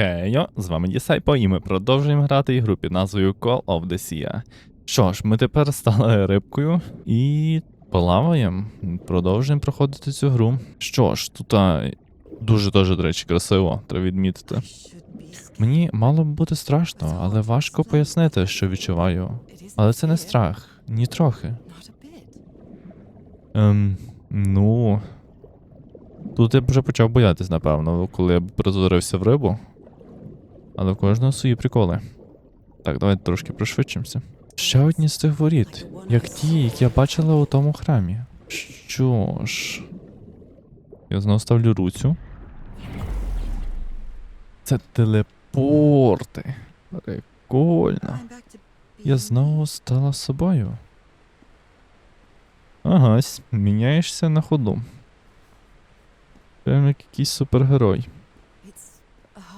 Хейо, з вами Дісайпо, і ми продовжуємо грати ігру під назвою Call of the Sea. Що ж, ми тепер стали рибкою і плаваємо. Продовжуємо проходити цю гру. Що ж, тут дуже дуже, до речі, красиво, треба відмітити. Мені мало б бути страшно, але важко пояснити, що відчуваю. Але це не страх, ні трохи. Ем, ну. Тут я б вже почав боятись, напевно, коли я б перетворився в рибу. Але в кожного свої приколи. Так, давайте трошки пришвидшимося. Ще одні з цих воріт, як ті, які я бачила у тому храмі. Що ж. Я знову ставлю руцю. Це телепорти. Прикольно. Я знову стала собою. Агась, міняєшся на ходу. Прям як якийсь супергерой.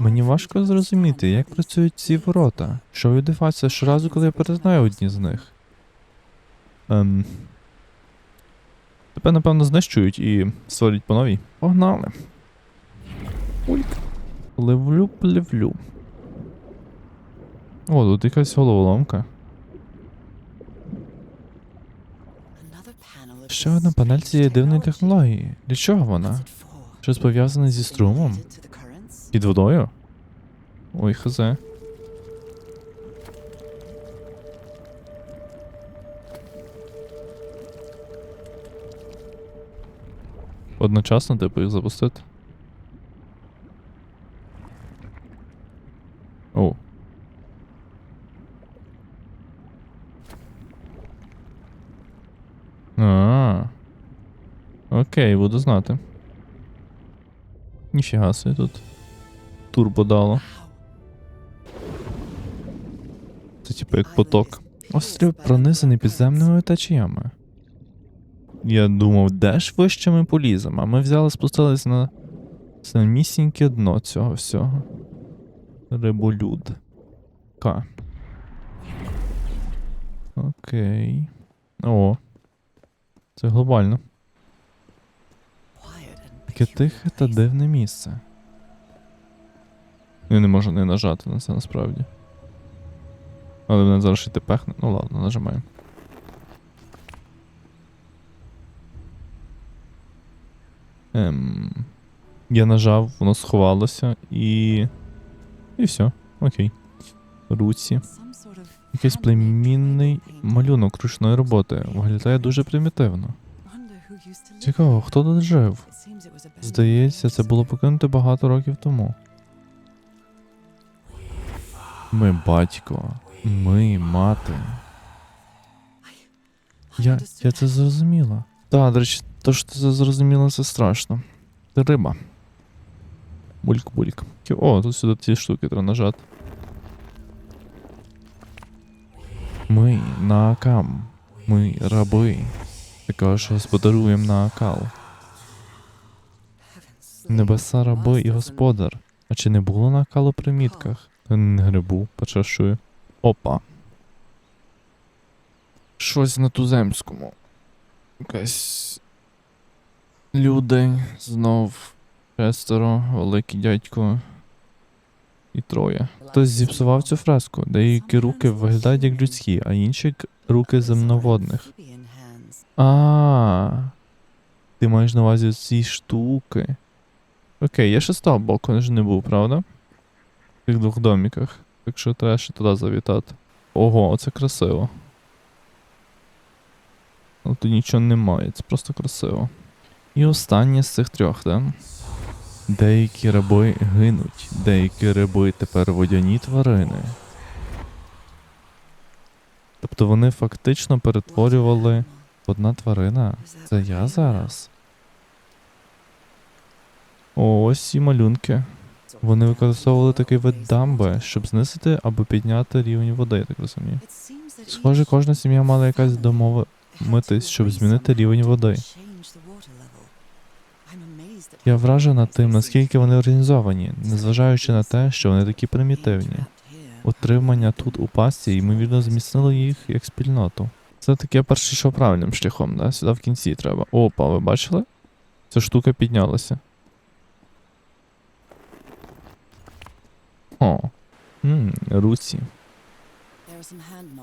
Мені важко зрозуміти, як працюють ці ворота. Що відбувається щоразу, коли я перезнаю одні з них. Ем. Тепер, напевно, знищують і створюють по новій. Погнали. Ульк. Пливлю, пливлю. О, тут якась головоломка. Ще одна панель цієї дивної технології. Для чого вона? Щось пов'язане зі струмом? Під водою? Ой, хазе. Одночасно, типу, їх запустити. О. А. Окей, буду знати. Ніфіга собі тут. Турбо дало. Типу як поток. Острів пронизаний підземними течіями. Я думав, де ж вище ми поліземо, а ми взяли спустились на самісіньке дно цього всього. Риболюд. К. Окей. О. Це глобально. Таке тихе та дивне місце. Я не можу не нажати на це насправді. Але мене зараз ще пехне. Ну ладно, нажимаємо. Ем. Я нажав, воно сховалося і. І все. Окей. Руці. Якийсь племінний малюнок ручної роботи. Виглядає дуже примітивно. Цікаво, хто тут жив? Здається, це було покинуто багато років тому. Ми батько, ми мати. Я, я це зрозуміла. Так, до речі, то, що ти це зрозуміла, це страшно. Це риба. Бульк-бульк. О, тут сюди ці штуки треба нажати. Ми на Акам. Ми раби. Також господаруємо на Акал. Небеса раби і господар. А чи не було на Акалу примітках? Та Не грибу, почашую. Опа. Щось на туземському. Якась. Люди знов. Шестеро, великий дядько. І троє. Хтось зіпсував цю фреску. Деякі руки виглядають як людські, а інші руки земноводних. А. Ти маєш на увазі ці штуки. Окей, я ще того боку не був, правда? В тих двох доміках. Так що треба ще туди завітати. Ого, це красиво. Але тут нічого немає, це просто красиво. І останнє з цих трьох, да? Деякі раби гинуть, деякі раби тепер водяні тварини. Тобто вони фактично перетворювали одна тварина. Це я зараз. Ось і малюнки. Вони використовували такий вид дамби, щоб знизити або підняти рівень води, я так розумію. Схоже, кожна сім'я мала якась домовитись, щоб змінити рівень води. Я вражена тим, наскільки вони організовані, незважаючи на те, що вони такі примітивні. Утримання тут у пасті, ймовірно, зміцнило їх як спільноту. Це таке перше, що правильним шляхом, да? Сюди в кінці треба. Опа, ви бачили? Ця штука піднялася. Хо. Ммм, Русі.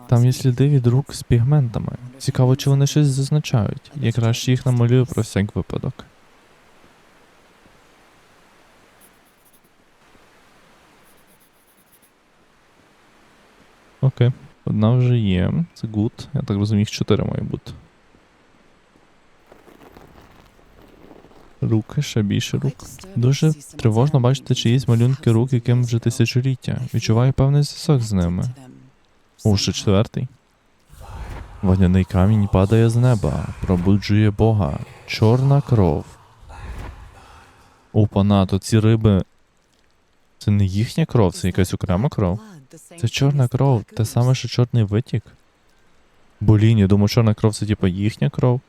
Там є сліди від рук з пігментами. Цікаво, чи вони щось зазначають. Я краще їх намалюю про всяк випадок. Окей. Одна вже є. Це гуд. Я так розумію, їх чотири має бути. Руки, ще більше рук. Дуже тривожно бачити чиїсь малюнки рук, яким вже тисячоліття. Відчуваю певний зв'язок з ними. О, ще четвертий. Вогняний камінь падає з неба, пробуджує Бога. Чорна кров. Опана, то ці риби. Це не їхня кров, це якась окрема кров. Це чорна кров, те саме, що чорний витік. Блін, я думаю, чорна кров це типа їхня кров.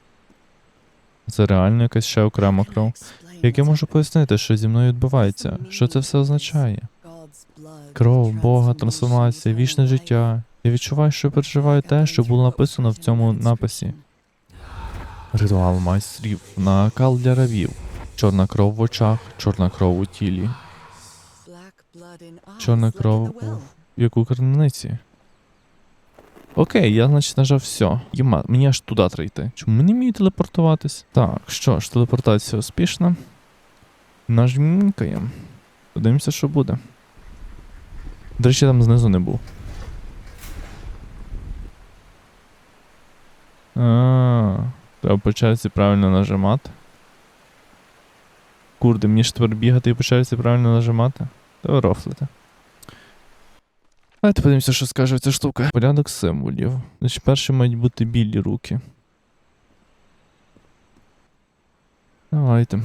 Це реально якась ще окрема кров. Як я можу пояснити, що зі мною відбувається? Що це все означає? Кров, Бога, трансформація, вічне життя. Я відчуваю, що переживаю те, що було написано в цьому написі. Ритуал майстрів, накал для рабів. Чорна кров в очах, чорна кров у тілі. Чорна кров у Як у крамниці. Окей, я, значить, нажав все. Єма, мені аж туди треба йти. Чому не вмію телепортуватись? Так, що ж, телепортація успішна. Нажмінькаємо. Подивимося, що буде. До речі, там знизу не був. А, треба по правильно нажимати. Курди, мені ж тепер бігати і по правильно нажимати. Та рофлити. Давайте подивимося, що скаже ця штука. Порядок символів. Значить, перші мають бути білі руки. Давайте.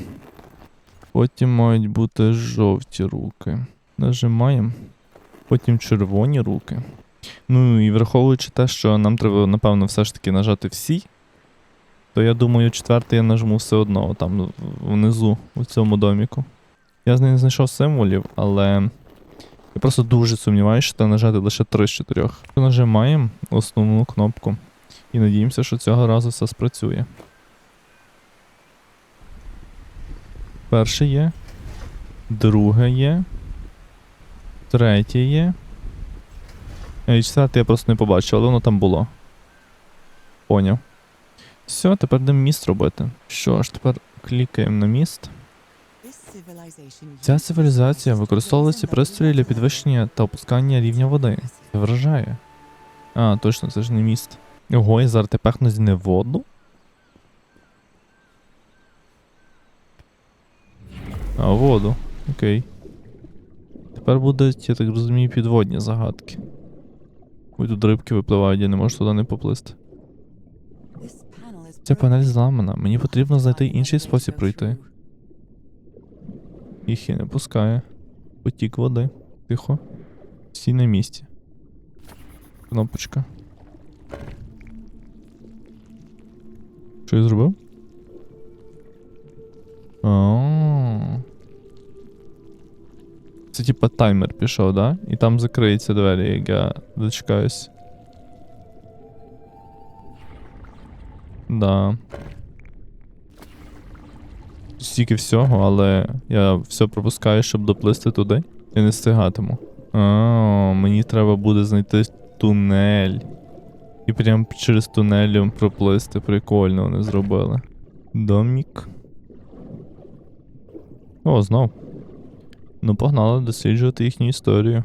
Потім мають бути жовті руки. Нажимаємо. Потім червоні руки. Ну і враховуючи те, що нам треба, напевно, все ж таки нажати всі, то я думаю, четвертий я нажму все одно, там внизу, у цьому доміку. Я з не знайшов символів, але я просто дуже сумніваюся, що треба нажати лише 3 з 4. Нажимаємо основну кнопку і надіємося, що цього разу все спрацює. Перше є. Друге є. Третє є. Е, І четверте я просто не побачив, але воно там було. Поняв. Все, тепер йдемо міст робити. Що ж, тепер клікаємо на міст. Ця цивілізація використовувала ці пристрої для підвищення та опускання рівня води. Це вражає. А, точно, це ж не міст. Ого, я зараз тепехнусь не в воду. А, воду. Окей. Тепер будуть, я так розумію, підводні загадки. Ой, тут рибки випливають, я не можу туди не поплисти. Ця панель зламана. Мені потрібно знайти інший спосіб пройти. Їх і не пускає. Потік води. Тихо. Всі на місці. Кнопочка. Що я зробив? А. Це типа таймер пішов, да? І там закриються двері, як я дочекаюсь. Да. Стільки всього, але я все пропускаю, щоб доплисти туди. Я не встигатиму. А, мені треба буде знайти тунель. І прям через тунель проплисти. Прикольно вони зробили. Домік. О, знов. Ну, погнали досліджувати їхню історію.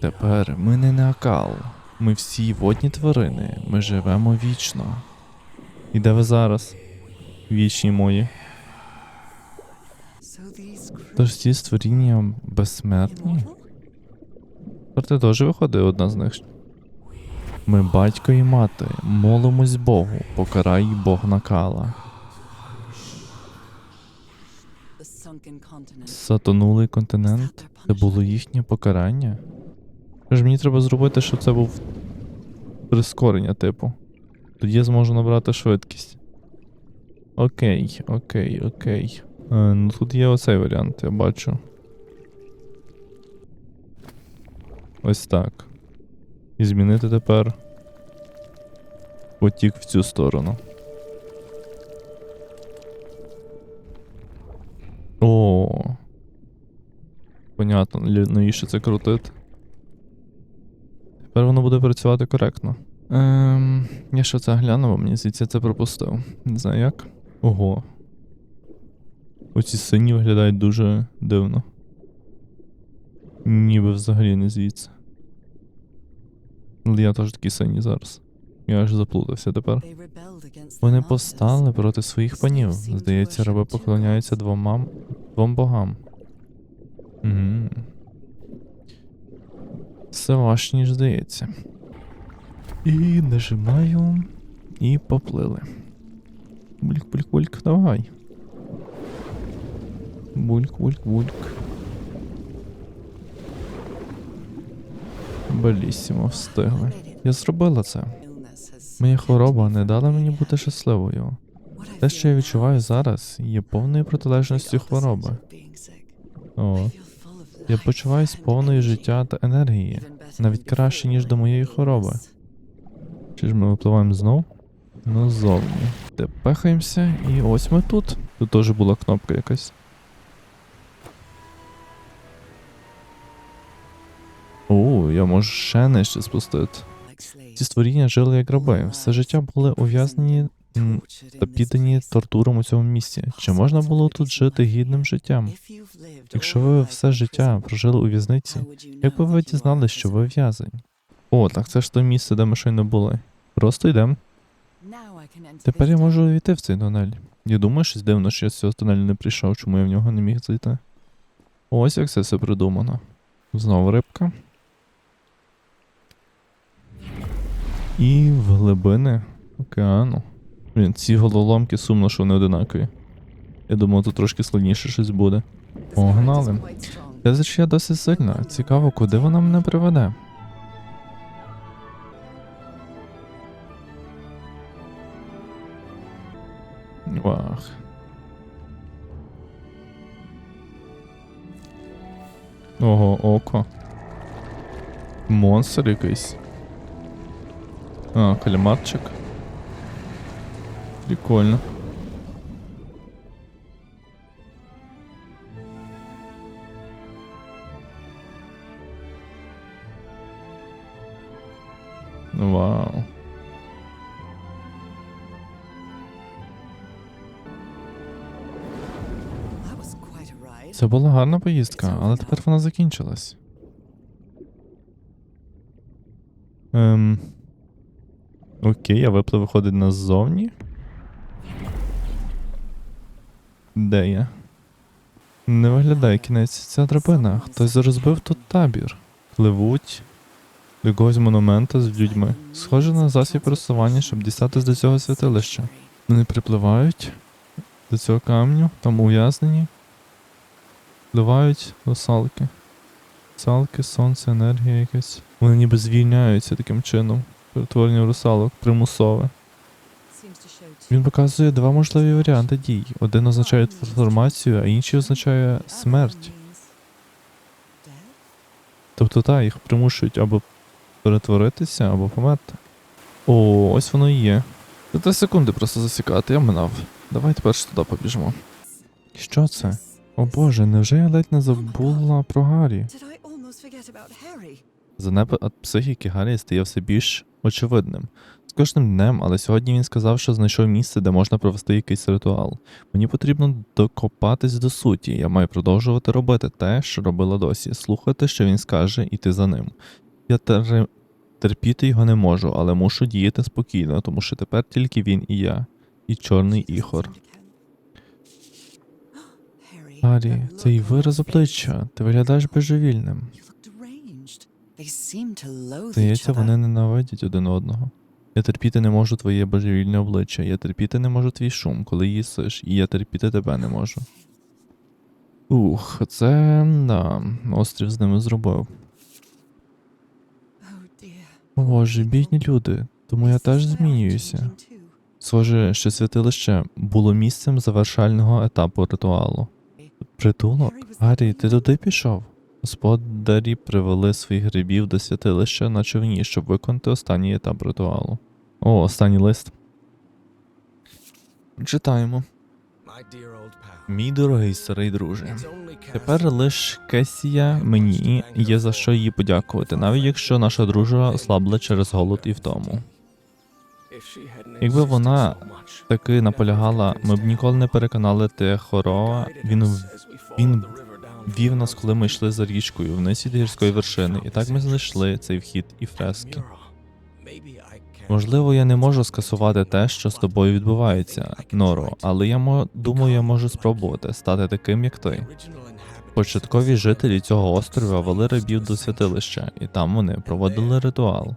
Тепер ми не накал. Ми всі водні тварини. Ми живемо вічно. І де ви зараз? Вічні мої. Тож ці створіння безсмертні? Ти теж виходить одна з них. Ми батько і мати, молимось Богу, покарай Бог накала. Затонулий континент. Це було їхнє покарання. Що ж мені треба зробити, щоб це був прискорення, типу. Тоді я зможу набрати швидкість. Окей, окей, окей. Е, ну тут є оцей варіант, я бачу. Ось так. І змінити тепер потік в цю сторону. О. Понятно, навіщо це крутити. Тепер воно буде працювати коректно. Ем, я ще це глянув, мені здається, це пропустив. Не знаю як. Ого. Оці сині виглядають дуже дивно. Ніби взагалі не звідси. Але я теж такий синій зараз. Я аж заплутався тепер. Вони повстали проти своїх панів. Здається, раби поклоняються двома двом богам. Угу. Все важче, ніж здається. І нажимаю. І поплили. Бульк, бульк, бульк, давай. Бульк, бульк, бульк. Белісімо, встигли. Я зробила це. Моя хвороба не дала мені бути щасливою. Те, що я відчуваю зараз, є повною протилежністю хвороби. О, я почуваюсь повною життя та енергії, навіть краще, ніж до моєї хвороби. Чи ж ми випливаємо знов? Ну, зовні. Де пехаємося, і ось ми тут. Тут теж була кнопка якась. О, я можу ще нижче спустити. Ці створіння жили як раби, все життя були ув'язнені та піддані тортурам у цьому місці. Чи можна було тут жити гідним життям? Якщо ви все життя прожили у в'язниці, як би ви дізналися, що ви в'язень? О, так це ж те місце, де ми щойно були. Просто йдемо. Тепер я можу увійти в цей тунель. Я думаю, щось дивно, що я з цього тунелю не прийшов, чому я в нього не міг зайти. Ось як це все придумано. Знову рибка. І в глибини океану. Блін, ці головоломки сумно, що вони одинакові. Я думав, тут трошки складніше щось буде. Погнали. Я досить сильна. Цікаво, куди вона мене приведе. Вах. Ого, око. Монстр якийсь. А, кальмарчик. Прикольно. Це була гарна поїздка, але тепер вона закінчилась. Ем. Окей, а виплив виходить назовні. Де я? Не виглядає кінець. Ця драбина. Хтось розбив тут табір. Пливуть до якогось монумента з людьми. Схоже на засіб пересування, щоб дістатись до цього святилища. Вони припливають до цього камню, там ув'язнені. Впливають русалки. Русалки, сонце, енергія якась. Вони ніби звільняються таким чином. Перетворення русалок примусове. Він показує два можливі варіанти дій. Один означає трансформацію, а інший означає смерть. Тобто так, їх примушують або перетворитися, або померти. О, ось воно і є. За три секунди просто засікати, я минав. Давай тепер туди побіжимо. Що це? О боже, невже я ледь не забула про Гаррі? Занепад психіки Гаррі стає все більш очевидним. З кожним днем, але сьогодні він сказав, що знайшов місце, де можна провести якийсь ритуал. Мені потрібно докопатись до суті. Я маю продовжувати робити те, що робила досі, слухати, що він скаже, іти за ним. Я тер... терпіти його не можу, але мушу діяти спокійно, тому що тепер тільки він і я, і чорний іхор. Гаррі, цей вираз обличчя, ти виглядаєш божевільним. Здається, вони ненавидять один одного. Я терпіти не можу твоє божевільне обличчя, я терпіти не можу твій шум, коли їсиш, і я терпіти тебе не можу. Ух, це да, острів з ними зробив. Боже, бідні люди, тому я теж змінююся. Схоже, що святилище було місцем завершального етапу ритуалу. Притулок? Гаррі, ти туди пішов? Господарі привели своїх грибів до святилища на човні, щоб виконати останній етап ритуалу. О, останній лист. Читаємо. Мій дорогий старий друже. Тепер лиш Кесія мені є за що їй подякувати, навіть якщо наша дружба ослабла через голод і втому. Якби вона Таки наполягала, ми б ніколи не переконали Техороа. Він він вів нас, коли ми йшли за річкою вниз від гірської вершини, і так ми знайшли цей вхід і фрески. Можливо, я не можу скасувати те, що з тобою відбувається, Норо, але я думаю, я можу спробувати стати таким, як ти. Початкові жителі цього острова вели рабів до святилища, і там вони проводили ритуал.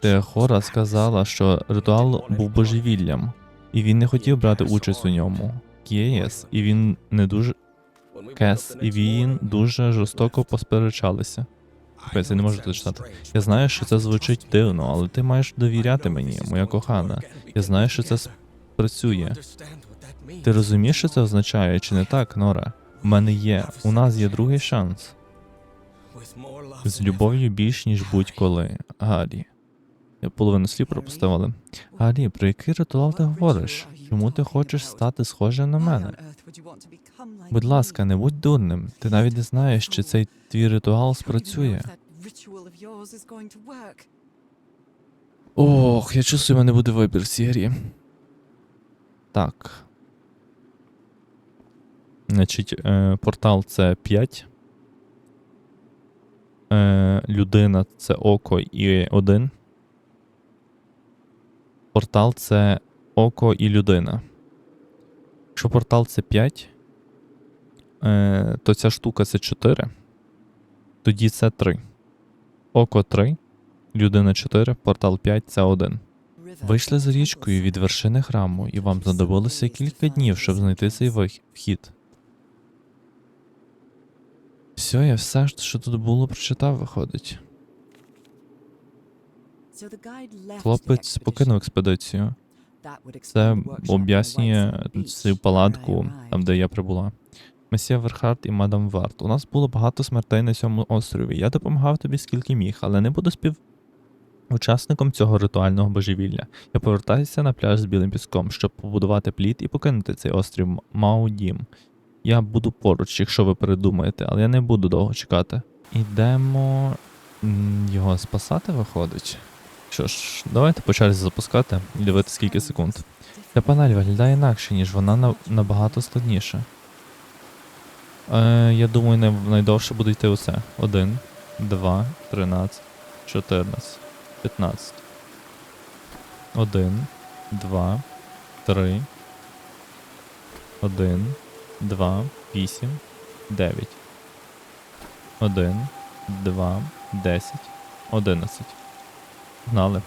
Теохора сказала, що ритуал був божевіллям, і він не хотів брати участь у ньому. Кєєс, і він не дуже Кес, і він дуже жорстоко посперечалися. Капець, я не можу це читати. Я знаю, що це звучить дивно, але ти маєш довіряти мені, моя кохана. Я знаю, що це спрацює. Ти розумієш, що це означає, чи не так, Нора? У мене є, у нас є другий шанс. З любов'ю більш, ніж будь-коли. Гаррі. Половину слів пропустив, але. Про який ритуал ти говориш? Чому ти хочеш стати схожим на мене? Будь ласка, не будь дурним. Ти навіть не знаєш, чи цей твій ритуал спрацює. Ох, я чувствую, в мене буде вибір грі. Так. Значить, е, портал це 5. Е, людина це око і 1. Портал це око і людина. Якщо портал це 5, е, то ця штука це 4. Тоді це 3. Око 3, людина 4, портал 5 це 1. Вийшли за річкою від вершини храму, і вам знадобилося кілька днів, щоб знайти цей вхід. Все, я все, що тут було, прочитав, виходить. Хлопець покинув експедицію. Це об'яснює цю палатку, там, де я прибула. Месія Верхард і мадам Варт. У нас було багато смертей на цьому острові. Я допомагав тобі скільки міг, але не буду співучасником цього ритуального божевілля. Я повертаюся на пляж з білим піском, щоб побудувати плід і покинути цей острів Маудім. Я буду поруч, якщо ви передумаєте, але я не буду довго чекати. Ідемо його спасати, виходить. Що ж, давайте по запускати і дивитися скільки секунд. Ця панель виглядає інакше, ніж вона набагато складніша. Е, я думаю, найдовше буде йти усе. 1, 2, 13, 14, 15. 1, 2, 3, 1, 2, 8, 9. 1, 2, 10, 11. Гнали.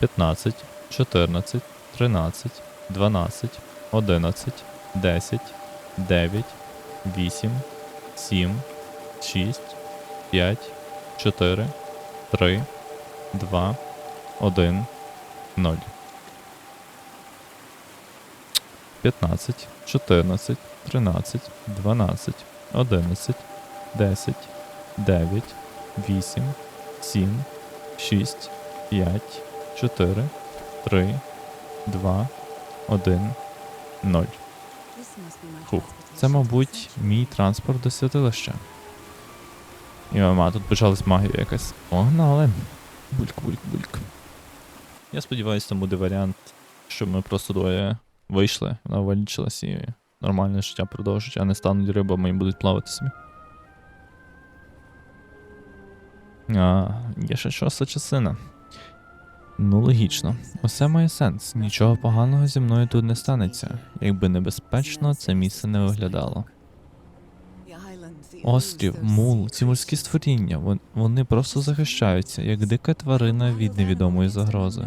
15, 14, 13, 12, 11, 10, 9, 8, 7, 6, 5, 4, 3, 2, 1, 0. 15, 14, 13, 12, 11, 10, 9, 8, 7, 6, 5, 4, 3, 2, 1, 0. Фух. Це, мабуть, мій транспорт до святилища. І мама, тут почалась магія якась. Погнали. Бульк, бульк, бульк. Я сподіваюся, там буде варіант, щоб ми просто двоє вийшли, вона вилічилась і нормальне життя продовжить, а не стануть рибами і будуть плавати собі. А, є ще шоста частина. Ну, логічно. Усе має сенс. Нічого поганого зі мною тут не станеться. Якби небезпечно це місце не виглядало. Острів, мул, ці морські створіння, вони просто захищаються, як дика тварина від невідомої загрози.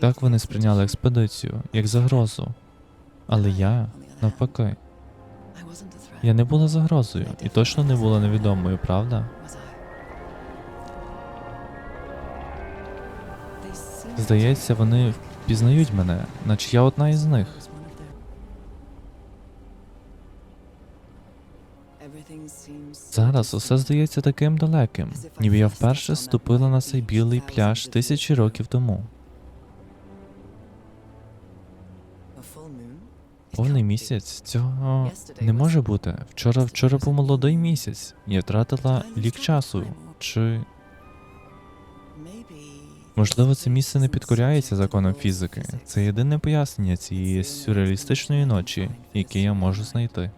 Так вони сприйняли експедицію, як загрозу. Але я, навпаки, я не була загрозою і точно не була невідомою, правда? Здається, вони впізнають мене, наче я одна із них. Зараз усе здається таким далеким, ніби я вперше ступила на цей білий пляж тисячі років тому. Повний місяць цього не може бути. Вчора вчора був молодий місяць. Я втратила лік часу. Чи можливо це місце не підкоряється законам фізики? Це єдине пояснення цієї сюрреалістичної ночі, яке я можу знайти.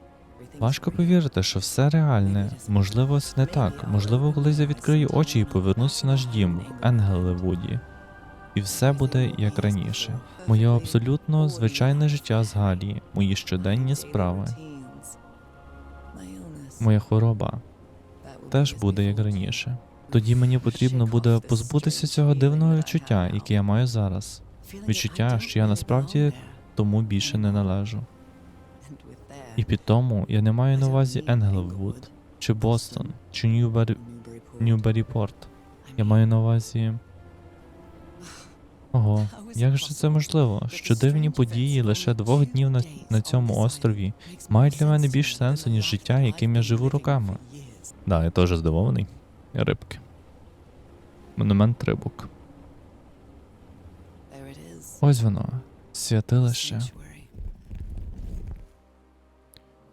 Важко повірити, що все реальне. Можливо, це не так. Можливо, колись я відкрию очі і повернуся в наш дім в Енгелевуді. І все буде як раніше. Моє абсолютно звичайне життя з Галі, мої щоденні справи, моя хвороба теж буде як раніше. Тоді мені потрібно буде позбутися цього дивного відчуття, яке я маю зараз. Відчуття, що я насправді тому більше не належу. І під тому я не маю на увазі Енглвуд, чи Бостон, чи Ньюбері... Ньюберіпорт. Я маю на увазі. Ого, як же це можливо? Що дивні події лише двох днів на, на цьому острові мають для мене більш сенсу, ніж життя, яким я живу роками. Да, я теж здивований. Рибки. Монумент рибок. Ось воно. Святилище.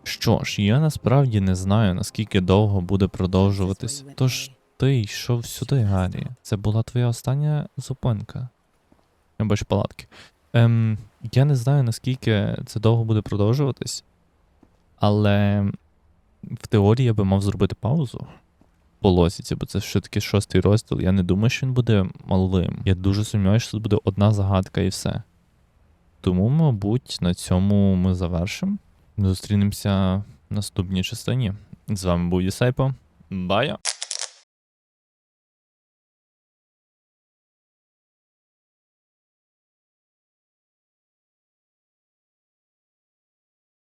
Що ж, я насправді не знаю, наскільки довго буде продовжуватись. Тож ти йшов сюди, Гаррі. Це була твоя остання зупинка. Я бачу палатки. Ем, я не знаю, наскільки це довго буде продовжуватись, але в теорії я би мав зробити паузу по лосіці, бо це все-таки шостий розділ. Я не думаю, що він буде малим. Я дуже сумніваюся, що тут буде одна загадка і все. Тому, мабуть, на цьому ми завершимо. Зустрінемося в наступній частині. З вами був Єсайпо. Бая!